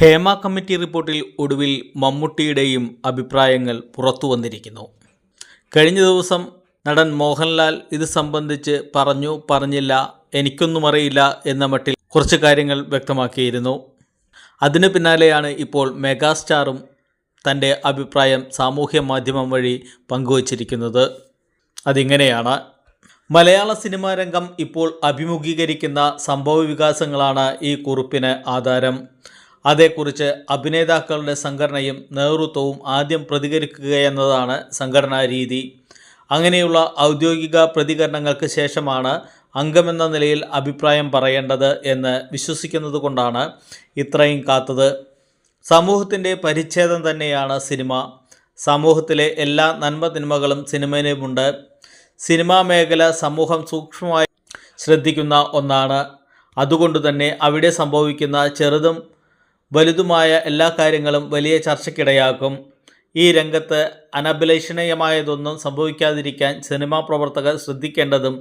Hema committee റിപ്പോർട്ടിൽ ഒടുവിൽ മമ്മൂട്ടിയുടെയും അഭിപ്രായങ്ങൾ പുറത്തു വന്നിരിക്കുന്നു. കഴിഞ്ഞ ദിവസം നടൻ മോഹൻലാൽ ഇത് സംബന്ധിച്ച് പറഞ്ഞു പറഞ്ഞില്ല എനിക്കൊന്നും അറിയില്ല എന്ന മട്ടിൽ കുറച്ച് കാര്യങ്ങൾ വ്യക്തമാക്കിയിരുന്നു. അതിനു പിന്നാലെയാണ് ഇപ്പോൾ മെഗാസ്റ്റാറും തന്റെ അഭിപ്രായം സാമൂഹ്യ മാധ്യമം വഴി പങ്കുവച്ചിരിക്കുന്നത്. അതിങ്ങനെയാണ്. മലയാള സിനിമാ രംഗം ഇപ്പോൾ അഭിമുഖീകരിക്കുന്ന സംഭവ വികാസങ്ങളാണ് ഈ കുറിപ്പിന് ആധാരം. അതേക്കുറിച്ച് അഭിനേതാക്കളുടെ സംഘടനയും നേതൃത്വവും ആദ്യം പ്രതികരിക്കുകയെന്നതാണ് സംഘടനാ രീതി. അങ്ങനെയുള്ള ഔദ്യോഗിക പ്രതികരണങ്ങൾക്ക് ശേഷമാണ് അംഗമെന്ന നിലയിൽ അഭിപ്രായം പറയേണ്ടത് എന്ന് വിശ്വസിക്കുന്നത് കൊണ്ടാണ് ഇത്രയും കാത്തത്. സമൂഹത്തിന്റെ പരിച്ഛേദം തന്നെയാണ് സിനിമ. സമൂഹത്തിലെ എല്ലാ നന്മ തിന്മകളും സിനിമയിലുമുണ്ട്. സിനിമാ മേഖല സമൂഹം സൂക്ഷ്മമായി ശ്രദ്ധിക്കുന്ന ഒന്നാണ്. അതുകൊണ്ട് തന്നെ അവിടെ സംഭവിക്കുന്ന ചെറുതും വലുതുമായ എല്ലാ കാര്യങ്ങളും വലിയ ചർച്ചയ്ക്കിടയാക്കും. ഈ രംഗത്ത് അനഭിലഷണീയമായതൊന്നും സംഭവിക്കാതിരിക്കാൻ സിനിമാ പ്രവർത്തകർ ശ്രദ്ധിക്കേണ്ടതും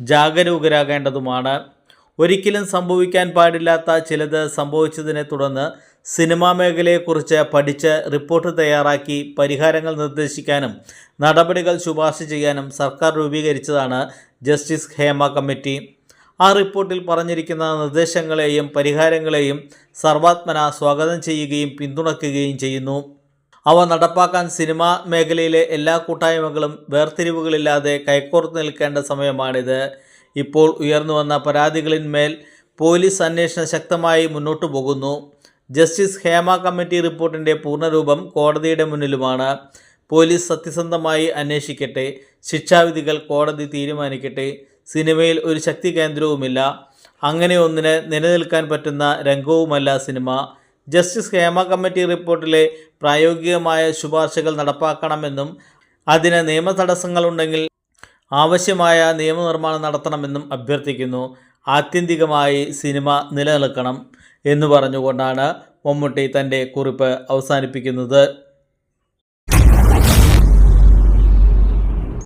ജാഗരൂകരാകേണ്ടതുമാണ്. ഒരിക്കലും സംഭവിക്കാൻ പാടില്ലാത്ത ചിലത് സംഭവിച്ചതിനെ തുടർന്ന് സിനിമാ മേഖലയെക്കുറിച്ച് പഠിച്ച് റിപ്പോർട്ട് തയ്യാറാക്കി പരിഹാരങ്ങൾ നിർദ്ദേശിക്കാനും നടപടികൾ ശുപാർശ ചെയ്യാനും സർക്കാർ രൂപീകരിച്ചതാണ് ജസ്റ്റിസ് ഹേമ കമ്മിറ്റി. ആ റിപ്പോർട്ടിൽ പറഞ്ഞിരിക്കുന്ന നിർദ്ദേശങ്ങളെയും പരിഹാരങ്ങളെയും സർവാത്മന സ്വാഗതം ചെയ്യുകയും പിന്തുണയ്ക്കുകയും ചെയ്യുന്നു. അവ നടപ്പാക്കാൻ സിനിമാ മേഖലയിലെ എല്ലാ കൂട്ടായ്മകളും വേർതിരിവുകളില്ലാതെ കൈക്കോർത്ത് നിൽക്കേണ്ട സമയമാണിത്. ഇപ്പോൾ ഉയർന്നു വന്ന പരാതികളിന്മേൽ പോലീസ് അന്വേഷണം ശക്തമായി മുന്നോട്ടു പോകുന്നു. ജസ്റ്റിസ് ഹേമ കമ്മിറ്റി റിപ്പോർട്ടിന്റെ പൂർണരൂപം കോടതിയുടെ മുന്നിലുമാണ്. പോലീസ് സത്യസന്ധമായി അന്വേഷിക്കട്ടെ ശിക്ഷാവിധികൾ കോടതി തീരുമാനിക്കട്ടെ സിനിമയിൽ ഒരു ശക്തി കേന്ദ്രവുമില്ല. അങ്ങനെ ഒന്നിന് നിലനിൽക്കാൻ പറ്റുന്ന രംഗവുമല്ല സിനിമ. ജസ്റ്റിസ് ഹേമ കമ്മിറ്റി റിപ്പോർട്ടിലെ പ്രായോഗികമായ ശുപാർശകൾ നടപ്പാക്കണമെന്നും അതിന് നിയമ തടസ്സങ്ങളുണ്ടെങ്കിൽ ആവശ്യമായ നിയമനിർമ്മാണം നടത്തണമെന്നും അഭ്യർത്ഥിക്കുന്നു. ആത്യന്തികമായി സിനിമ നിലനിൽക്കണം എന്ന് പറഞ്ഞുകൊണ്ടാണ് മമ്മൂട്ടി തന്റെ കുറിപ്പ് അവസാനിപ്പിക്കുന്നത്.